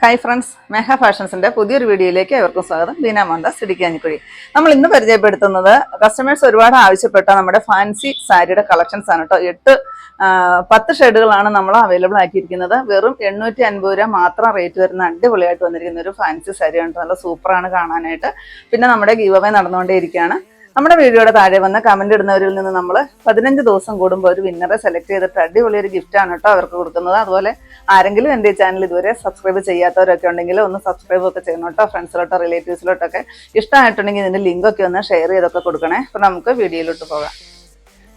Hi friends മെഹ ഫാഷൻസിന്റെ പുതിയൊരു വീഡിയോയിലേക്ക് അവർക്കും സ്വാഗതം. ബീന മോഹൻദാസ് ഇടുക്കിയാഞ്ഞിക്കുഴി നമ്മൾ ഇന്ന് പരിചയപ്പെടുത്തുന്നത് കസ്റ്റമേഴ്സ് ഒരുപാട് ആവശ്യപ്പെട്ട നമ്മുടെ ഫാൻസി സാരിയുടെ കളക്ഷൻസ് ആണ് കേട്ടോ എട്ട് പത്ത് ഷെയ്ഡുകളാണ് നമ്മൾ അവൈലബിൾ ആക്കിയിരിക്കുന്നത്. വെറും എണ്ണൂറ്റി അൻപത് രൂപ മാത്രം റേറ്റ് വരുന്ന അടിപൊളിയായിട്ട് വന്നിരിക്കുന്ന ഒരു ഫാൻസി സാരിയാണ് നല്ല സൂപ്പറാണ് കാണാനായിട്ട്. പിന്നെ നമ്മുടെ ഗീവ് അവേ നടന്നുകൊണ്ടേയിരിക്കുകയാണ്. നമ്മുടെ വീഡിയോയുടെ താഴെ വന്ന കമന്റ് ഇടുന്നവരിൽ നിന്ന് നമ്മൾ പതിനഞ്ച് ദിവസം കൂടുമ്പോൾ ഒരു വിന്നറെ സെലക്ട് ചെയ്തിട്ട് അടിപൊളി ഒരു ഗിഫ്റ്റ് ആണ് കേട്ടോ അവർക്ക് കൊടുക്കുന്നത്. അതുപോലെ ആരെങ്കിലും എന്റെ ചാനൽ ഇതുവരെ സബ്സ്ക്രൈബ് ചെയ്യാത്തവരൊക്കെ ഉണ്ടെങ്കിൽ ഒന്ന് സബ്സ്ക്രൈബ് ഒക്കെ ചെയ്യണം കേട്ടോ. ഫ്രണ്ട്സിലോട്ടോ റിലേറ്റീവ്സിലോട്ടൊക്കെ ഇഷ്ടമായിട്ടുണ്ടെങ്കിൽ ഇതിന്റെ ലിങ്ക് ഒക്കെ ഒന്ന് ഷെയർ ചെയ്തൊക്കെ കൊടുക്കണേ. അപ്പൊ നമുക്ക് വീഡിയോയിലോട്ട് പോകാം.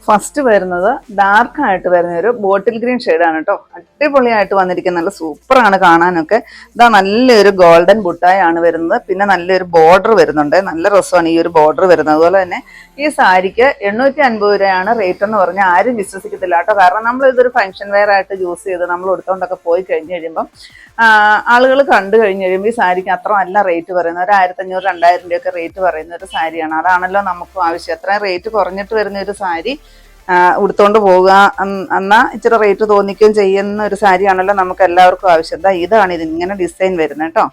ഫസ്റ്റ് വരുന്നത് ഡാർക്ക് ആയിട്ട് വരുന്ന ഒരു ബോട്ടിൽ ഗ്രീൻ ആണ് കേട്ടോ അടിപൊളിയായിട്ട് വന്നിരിക്കുന്ന നല്ല സൂപ്പറാണ് കാണാനൊക്കെ. ഇതാ നല്ലൊരു ഗോൾഡൻ ബുട്ടായാണ് വരുന്നത്. പിന്നെ നല്ലൊരു ബോർഡർ വരുന്നുണ്ട്. നല്ല രസമാണ് ഈ ഒരു ബോർഡർ വരുന്നത്. അതുപോലെ തന്നെ ഈ സാരിക്ക് എണ്ണൂറ്റി അൻപത് രൂപയാണ് റേറ്റ് എന്ന് പറഞ്ഞാൽ ആരും വിശ്വസിക്കത്തില്ല കേട്ടോ കാരണം നമ്മൾ ഇതൊരു ഫംഗ്ഷൻ വെയർ ആയിട്ട് യൂസ് ചെയ്ത് നമ്മൾ എടുത്തുകൊണ്ടൊക്കെ പോയി കഴിഞ്ഞ് കഴിയുമ്പം ആളുകൾ കണ്ടു കഴിഞ്ഞ് കഴിയുമ്പോൾ ഈ സാരിക്ക് അത്ര നല്ല റേറ്റ് പറയുന്നത്. ഒരു ആയിരത്തഞ്ഞൂറ് രണ്ടായിരം രൂപയൊക്കെ റേറ്റ് പറയുന്ന ഒരു സാരിയാണ്. അതാണല്ലോ നമുക്കും ആവശ്യം. അത്രയും റേറ്റ് കുറഞ്ഞിട്ട് വരുന്ന ഒരു സാരി ഉടുത്തോണ്ട് പോവുക അൻ- എന്നാ ഇച്ചിരി റേറ്റ് തോന്നിക്കുകയും ചെയ്യുന്ന ഒരു സാരിയാണല്ലോ നമുക്ക് എല്ലാവർക്കും ആവശ്യം. ദാ ഇതാണ് ഇത് ഇങ്ങനെ ഡിസൈൻ വരുന്നത് കേട്ടോ.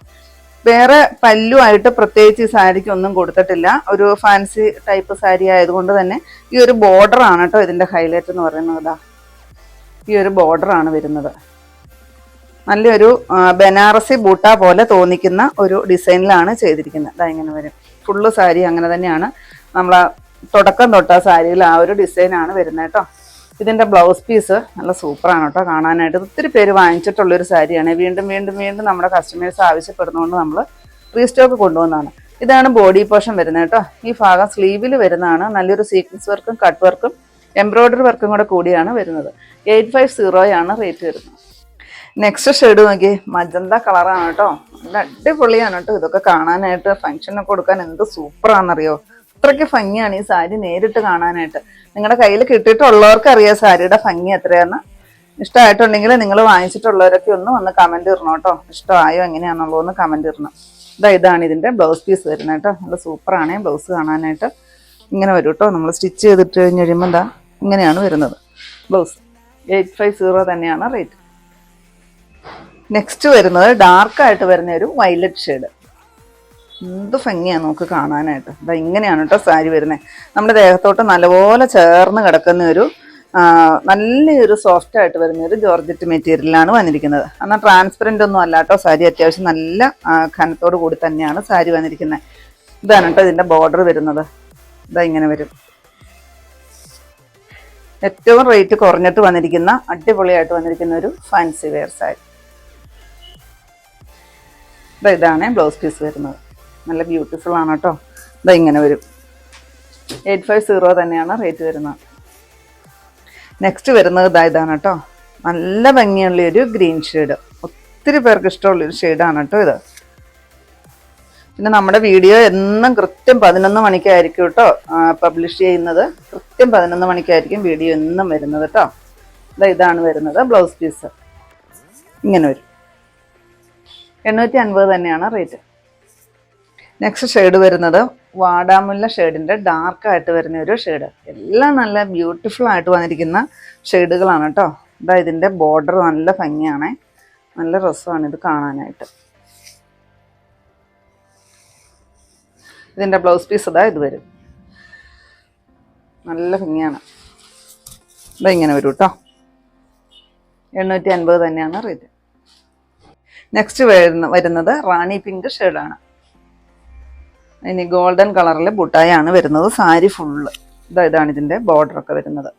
വേറെ പല്ലുമായിട്ട് പ്രത്യേകിച്ച് ഈ സാരിക്ക് ഒന്നും കൊടുത്തിട്ടില്ല. ഒരു ഫാൻസി ടൈപ്പ് സാരി ആയതുകൊണ്ട് തന്നെ ഈ ഒരു ബോർഡർ ആണ് കേട്ടോ ഇതിന്റെ ഹൈലൈറ്റ് എന്ന് പറയുന്നത് ഈ ഒരു ബോർഡർ ആണ് വരുന്നത്. നല്ലൊരു ബനാറസി ബൂട്ട പോലെ തോന്നിക്കുന്ന ഒരു ഡിസൈനിലാണ് ചെയ്തിരിക്കുന്നത്. അതാ ഇങ്ങനെ വരും. ഫുള്ള് സാരി അങ്ങനെ തന്നെയാണ് നമ്മൾ തുടക്കം തൊട്ട സാരിയിൽ ആ ഒരു ഡിസൈനാണ് വരുന്നത് കേട്ടോ. ഇതിന്റെ ബ്ലൗസ് പീസ് നല്ല സൂപ്പറാണ് കേട്ടോ കാണാനായിട്ട്. ഒത്തിരി പേര് വാങ്ങിച്ചിട്ടുള്ളൊരു സാരിയാണ്. വീണ്ടും വീണ്ടും വീണ്ടും നമ്മുടെ കസ്റ്റമേഴ്സ് ആവശ്യപ്പെടുന്നതുകൊണ്ട് നമ്മൾ റീസ്റ്റോക്ക് കൊണ്ടുവന്നതാണ്. ഇതാണ് ബോഡി പോർഷൻ വരുന്നത് കേട്ടോ. ഈ ഭാഗം സ്ലീവിൽ വരുന്നതാണ്. നല്ലൊരു സീക്വൻസ് വർക്കും കട്ട് വർക്കും എംബ്രോയിഡറി വർക്കും കൂടെ കൂടിയാണ് വരുന്നത്. എയ്റ്റ് ഫൈവ് സീറോയാണ് റേറ്റ് വരുന്നത്. നെക്സ്റ്റ് ഷെയ്ഡ് നോക്കി മജന്ത കളറാണ് കേട്ടോ. നല്ല അടിപൊളിയാണ് കേട്ടോ. ഇതൊക്കെ കാണാനായിട്ട് ഫംഗ്ഷനൊക്കെ കൊടുക്കാൻ എന്ത് സൂപ്പറാണെന്നറിയോ അത്രയ്ക്ക് ഭംഗിയാണ് ഈ സാരി നേരിട്ട് കാണാനായിട്ട്. നിങ്ങളുടെ കയ്യിൽ കിട്ടിയിട്ടുള്ളവർക്ക് അറിയാം സാരിയുടെ ഭംഗി എത്രയാണ് ഇഷ്ടമായിട്ടുണ്ടെങ്കിൽ നിങ്ങൾ വാങ്ങിച്ചിട്ടുള്ളവരൊക്കെ ഒന്ന് വന്ന് കമന്റ് ഇടണം കേട്ടോ. ഇഷ്ടമായോ എങ്ങനെയാണെന്നുള്ളതെന്ന് കമന്റ് ഇടണം. ഇതാ ഇതാണ് ഇതിന്റെ ബ്ലൗസ് പീസ് വരുന്നത് കേട്ടോ. നല്ല സൂപ്പറാണ് ബ്ലൗസ് കാണാനായിട്ട് ഇങ്ങനെ വരും കേട്ടോ. നമ്മൾ സ്റ്റിച്ച് ചെയ്തിട്ട് കഴിഞ്ഞ് കഴിയുമ്പോൾ എന്താ ഇങ്ങനെയാണ് വരുന്നത്. ബ്ലൗസ് എയ്റ്റ് ഫൈവ് സീറോ തന്നെയാണ് റേറ്റ് നെക്സ്റ്റ് വരുന്നത് ഡാർക്കായിട്ട് വരുന്ന ഒരു വയലറ്റ് ഷെയ്ഡ് എന്ത് ഭംഗിയാണ് നമുക്ക് കാണാനായിട്ട്. ഇതാ ഇങ്ങനെയാണ് കേട്ടോ സാരി വരുന്നത് നമ്മുടെ ദേഹത്തോട്ട് നല്ലപോലെ ചേർന്ന് കിടക്കുന്ന ഒരു നല്ലൊരു സോഫ്റ്റ് ആയിട്ട് വരുന്ന ഒരു ജോർജറ്റ് മെറ്റീരിയലാണ് വന്നിരിക്കുന്നത്. എന്നാൽ ട്രാൻസ്പെറന്റ് ഒന്നും അല്ല കേട്ടോ സാരി അത്യാവശ്യം നല്ല ഖനത്തോടു കൂടി തന്നെയാണ് സാരി വന്നിരിക്കുന്നത്. ഇതാണ് കേട്ടോ ഇതിന്റെ ബോർഡർ വരുന്നത്. ഇതാ ഇങ്ങനെ വരും. ഏറ്റവും റേറ്റ് കുറഞ്ഞിട്ട് വന്നിരിക്കുന്ന അടിപൊളിയായിട്ട് വന്നിരിക്കുന്ന ഒരു ഫാൻസി വെയർ സാരി. ഇതാണ് ബ്ലൗസ് പീസ് വരുന്നത്. നല്ല ബ്യൂട്ടിഫുൾ ആണ് കേട്ടോ. ഇതാ ഇങ്ങനെ വരും. എയ്റ്റ് ഫൈവ് സീറോ തന്നെയാണ് റേറ്റ് വരുന്നത്. നെക്സ്റ്റ് വരുന്നത് ഇതാ ഇതാണ് കേട്ടോ. നല്ല ഭംഗിയുള്ള ഒരു ഗ്രീൻ ഷെയ്ഡ് ഒത്തിരി പേർക്ക് ഇഷ്ടമുള്ള ഒരു ഷെയ്ഡാണ് കേട്ടോ ഇത്. പിന്നെ നമ്മുടെ വീഡിയോ എന്നും കൃത്യം പതിനൊന്ന് മണിക്കായിരിക്കും കേട്ടോ പബ്ലിഷ് ചെയ്യുന്നത്. കൃത്യം പതിനൊന്ന് മണിക്കായിരിക്കും വീഡിയോ എന്നും വരുന്നത് കേട്ടോ. ഇതാ ഇതാണ് വരുന്നത് ബ്ലൗസ് പീസ് ഇങ്ങനെ വരും. എണ്ണൂറ്റി അൻപത് തന്നെയാണ് റേറ്റ് നെക്സ്റ്റ് ഷെയ്ഡ് വരുന്നത് വാടാമുല്ല ഷെയ്ഡിന്റെ ഡാർക്കായിട്ട് വരുന്ന ഒരു ഷെയ്ഡ് എല്ലാം നല്ല ബ്യൂട്ടിഫുൾ ആയിട്ട് വന്നിരിക്കുന്ന ഷെയ്ഡുകളാണ് കേട്ടോ. ഇതാ ഇതിന്റെ ബോർഡർ നല്ല ഭംഗിയാണ്. നല്ല രസമാണ് ഇത് കാണാനായിട്ട്. ഇതിന്റെ ബ്ലൗസ് പീസ് ഇതാ ഇത് വരും. നല്ല ഭംഗിയാണ്. ഇതാ ഇങ്ങനെ വരും കേട്ടോ എണ്ണൂറ്റി അൻപത് തന്നെയാണ് റേറ്റ് നെക്സ്റ്റ് വരുന്ന വരുന്നത് റാണി പിങ്ക് ഷെയ്ഡാണ് ഇനി ഗോൾഡൻ കളറിൽ ബുട്ടായാണ് വരുന്നത്. സാരി ഫുള്ള് ഇതാ ഇതാണ് ഇതിന്റെ ബോർഡർ ഒക്കെ വരുന്നത്.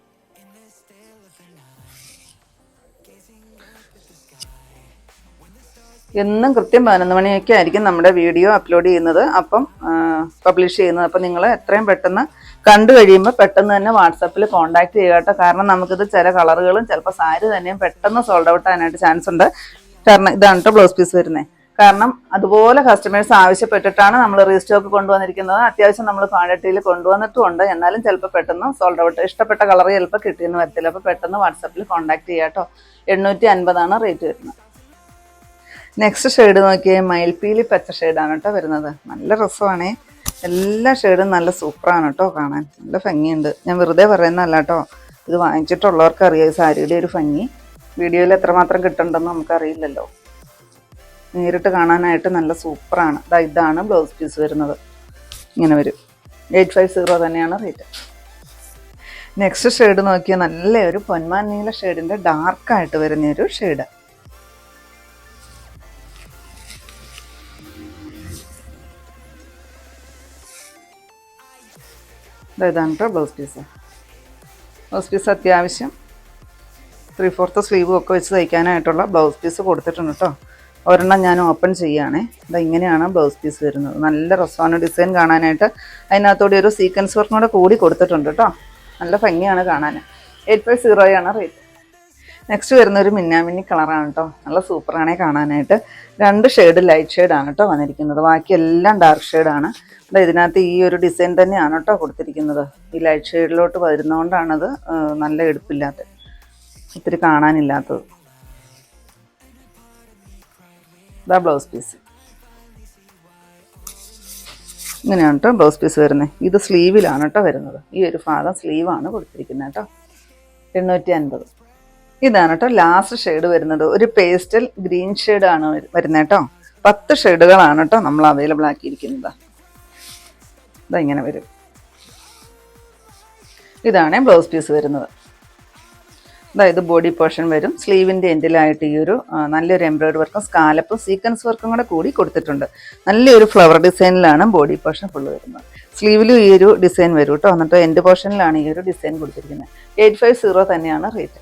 എന്നും കൃത്യം പതിനൊന്ന് മണിയൊക്കെ ആയിരിക്കും നമ്മുടെ വീഡിയോ അപ്ലോഡ് ചെയ്യുന്നത്. അപ്പം പബ്ലിഷ് ചെയ്യുന്നത്. അപ്പം നിങ്ങൾ എത്രയും പെട്ടെന്ന് കണ്ടു കഴിയുമ്പോൾ പെട്ടെന്ന് തന്നെ വാട്സാപ്പിൽ കോൺടാക്ട് ചെയ്യുക കേട്ടോ. കാരണം നമുക്കിത് ചില കളറുകളും ചിലപ്പോൾ സാരി തന്നെയും പെട്ടെന്ന് സോൾഡ് ഔട്ട് ആകാനായിട്ട് ചാൻസ് ഉണ്ട്. കാരണം ഇതാണ് കേട്ടോ ബ്ലൗസ് പീസ് വരുന്നത് കാരണം അതുപോലെ കസ്റ്റമേഴ്സ് ആവശ്യപ്പെട്ടിട്ടാണ് നമ്മൾ റീസ്റ്റോക്ക് കൊണ്ടുവന്നിരിക്കുന്നത്. അത്യാവശ്യം നമ്മൾ ക്വാണ്ടിറ്റിയിൽ കൊണ്ടുവന്നിട്ടുമുണ്ട്. എന്നാലും ചിലപ്പോൾ പെട്ടെന്ന് സോൾഡ് ഔട്ട് ഇഷ്ടപ്പെട്ട കളർ ചിലപ്പോൾ കിട്ടിയെന്ന് വരത്തില്ല അപ്പോൾ പെട്ടെന്ന് വാട്സാപ്പിൽ കോൺടാക്ട് ചെയ്യാം കേട്ടോ. എണ്ണൂറ്റി അൻപതാണ് റേറ്റ് വരുന്നത് നെക്സ്റ്റ് ഷെയ്ഡ് നോക്കിയാൽ മയിൽപ്പീലി പച്ച ഷെയ്ഡാണ് കേട്ടോ വരുന്നത്. നല്ല രസമാണേ. എല്ലാ ഷെയ്ഡും നല്ല സൂപ്പറാണ് കേട്ടോ കാണാൻ. നല്ല ഭംഗിയുണ്ട്. ഞാൻ വെറുതെ പറയുന്നതല്ല കേട്ടോ. ഇത് വാങ്ങിച്ചിട്ടുള്ളവർക്ക് അറിയാം ഈ സാരിയുടെ ഒരു ഭംഗി. വീഡിയോയിൽ എത്രമാത്രം കിട്ടുന്നുണ്ടെന്ന് നമുക്കറിയില്ലല്ലോ. നേരിട്ട് കാണാനായിട്ട് നല്ല സൂപ്പറാണ്. ദാ ഇതാണ് ബ്ലൗസ് പീസ് വരുന്നത്. ഇങ്ങനെ വരും. എയ്റ്റ് ഫൈവ് സീറോ തന്നെയാണ് റേറ്റ് നെക്സ്റ്റ് ഷെയ്ഡ് നോക്കിയാൽ നല്ല ഒരു പൊന്മാൻ നീല ഷെയ്ഡിന്റെ ഡാർക്കായിട്ട് വരുന്ന ഒരു ഷെയ്ഡ് ഇതാണ് കേട്ടോ ബ്ലൗസ് പീസ്. ബ്ലൗസ് പീസ് അത്യാവശ്യം ത്രീ ഫോർത്ത് സ്ലീവും ഒക്കെ വെച്ച് തയ്ക്കാനായിട്ടുള്ള ബ്ലൗസ് പീസ് കൊടുത്തിട്ടുണ്ട് കേട്ടോ ഒരെണ്ണം ഞാൻ ഓപ്പൺ ചെയ്യുകയാണേ. ഇതാ ഇങ്ങനെയാണ് ബ്ലൗസ് പീസ് വരുന്നത്. നല്ല രസമാണ് ഡിസൈൻ കാണാനായിട്ട്. അതിനകത്തോടെ ഒരു സീക്വൻസ് വർക്കും കൂടെ കൂടി കൊടുത്തിട്ടുണ്ട് കേട്ടോ നല്ല ഭംഗിയാണ് കാണാൻ. എയ്റ്റ് ഫൈവ് സീറോയാണ് റേറ്റ് നെക്സ്റ്റ് വരുന്ന ഒരു മിന്നാമിന്നി കളറാണ് കേട്ടോ നല്ല സൂപ്പറാണേ കാണാനായിട്ട്. രണ്ട് ഷെയ്ഡ് ലൈറ്റ് ഷെയ്ഡാണ് കേട്ടോ വന്നിരിക്കുന്നത്. ബാക്കി എല്ലാം ഡാർക്ക് ഷെയ്ഡാണ് അപ്പോൾ ഇതിനകത്ത് ഈ ഒരു ഡിസൈൻ തന്നെയാണ് കേട്ടോ കൊടുത്തിരിക്കുന്നത്. ഈ ലൈറ്റ് ഷെയ്ഡിലോട്ട് വരുന്നതുകൊണ്ടാണത് നല്ല എടുപ്പില്ലാത്തത് ഒത്തിരി കാണാനില്ലാത്തത്. ഇതാ ബ്ലൗസ് പീസ് ഇങ്ങനെയാണ് കേട്ടോ ബ്ലൗസ് പീസ് വരുന്നത് ഇത് സ്ലീവിലാണ് കേട്ടോ വരുന്നത്. ഈ ഒരു ഭാഗം സ്ലീവാണ് കൊടുത്തിരിക്കുന്നത് കേട്ടോ എണ്ണൂറ്റി അൻപത് ഇതാണ് കേട്ടോ ലാസ്റ്റ് ഷെയ്ഡ് വരുന്നത്. ഒരു പേസ്റ്റൽ ഗ്രീൻ ഷെയ്ഡാണ് വരുന്നത് കേട്ടോ പത്ത് ഷെയ്ഡുകളാണ് കേട്ടോ നമ്മൾ അവൈലബിൾ ആക്കിയിരിക്കുന്നത്. ഇതാ ഇങ്ങനെ വരും. ഇതാണ് ബ്ലൗസ് പീസ് വരുന്നത്. അതായത് ബോഡി പോർഷൻ വരും. സ്ലീവിന്റെ എൻഡിലായിട്ട് ഈ ഒരു നല്ലൊരു എംബ്രോയിഡറി വർക്കും സ്കാലപ്പും സീക്വൻസ് വർക്കും കൂടെ കൂടി കൊടുത്തിട്ടുണ്ട്. നല്ലൊരു ഫ്ലവർ ഡിസൈനിലാണ് ബോഡി പോർഷൻ ഫുള്ള് വരുന്നത്. സ്ലീവിലും ഈ ഒരു ഡിസൈൻ വരും കേട്ടോ എന്നിട്ട് എൻഡ് പോർഷനിലാണ് ഈ ഒരു ഡിസൈൻ കൊടുത്തിരിക്കുന്നത്. എയ്റ്റ് ഫൈവ് സീറോ തന്നെയാണ് റേറ്റ്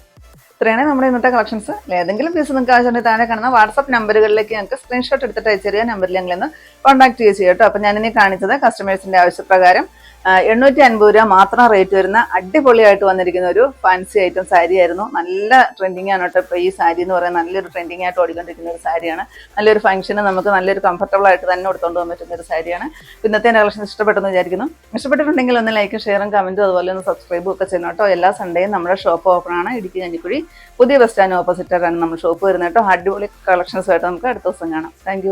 ഇത്രയാണ് നമ്മുടെ ഇന്നത്തെ കളക്ഷൻസ് ഏതെങ്കിലും പീസ് നിങ്ങൾക്ക് ആവശ്യമുണ്ടെങ്കിൽ താഴെ കാണുന്ന വാട്സപ്പ് നമ്പറുകളിലേക്ക് ഞങ്ങൾക്ക് സ്ക്രീൻഷോട്ട് എടുത്തിട്ട് അയച്ചു തരിക നമ്പറിൽ ഞങ്ങൾ ഇന്ന് കോൺടാക്ട് ചെയ്യുക ചെയ്യും കേട്ടോ. അപ്പോൾ ഞാനിനി കാണിച്ചത് കസ്റ്റമേഴ്സിന്റെ ആവശ്യപ്രകാരം എണ്ണൂറ്റി അൻപത് രൂപ മാത്രം റേറ്റ് വരുന്ന അടിപൊളിയായിട്ട് വന്നിരിക്കുന്ന ഒരു ഫാൻസി ഐറ്റം സാരി ആയിരുന്നു. നല്ല ട്രെൻഡിങ് ആണ് കേട്ടോ ഇപ്പോൾ ഈ സാരി എന്ന് പറയുന്നത്. നല്ലൊരു ട്രെൻഡിങ് ആയിട്ട് ഓടിക്കൊണ്ടിരിക്കുന്ന ഒരു സാരിയാണ്. നല്ലൊരു ഫംഗ്ഷന് നമുക്ക് നല്ലൊരു കംഫർട്ടബിൾ ആയിട്ട് തന്നെ എടുത്തുകൊണ്ട് പോകാൻ പറ്റുന്ന ഒരു സാരിയാണ്. ഇന്നത്തെ കളക്ഷൻ ഇഷ്ടപ്പെട്ടെന്ന് വിചാരിക്കുന്നു. ഇഷ്ടപ്പെട്ടിട്ടുണ്ടെങ്കിൽ ഒന്ന് ലൈക്കും ഷെയറും കമന്റും അതുപോലെ ഒന്ന് സബ്സ്ക്രൈബും ഒക്കെ ചെയ്യണം കേട്ടോ. എല്ലാ സൺഡേയും നമ്മുടെ ഷോപ്പ് ഓപ്പൺ ആണ്. ഇടുക്കി കഞ്ഞിക്കുഴി പുതിയ ബസ് സ്റ്റാൻഡ് ഓപ്പോസിറ്റാണ് നമ്മൾ ഷോപ്പ് വരുന്നത് കേട്ടോ. അടിപൊളി കളക്ഷൻസുമായിട്ട് നമുക്ക് അടുത്ത ദിവസം കാണാം. താങ്ക്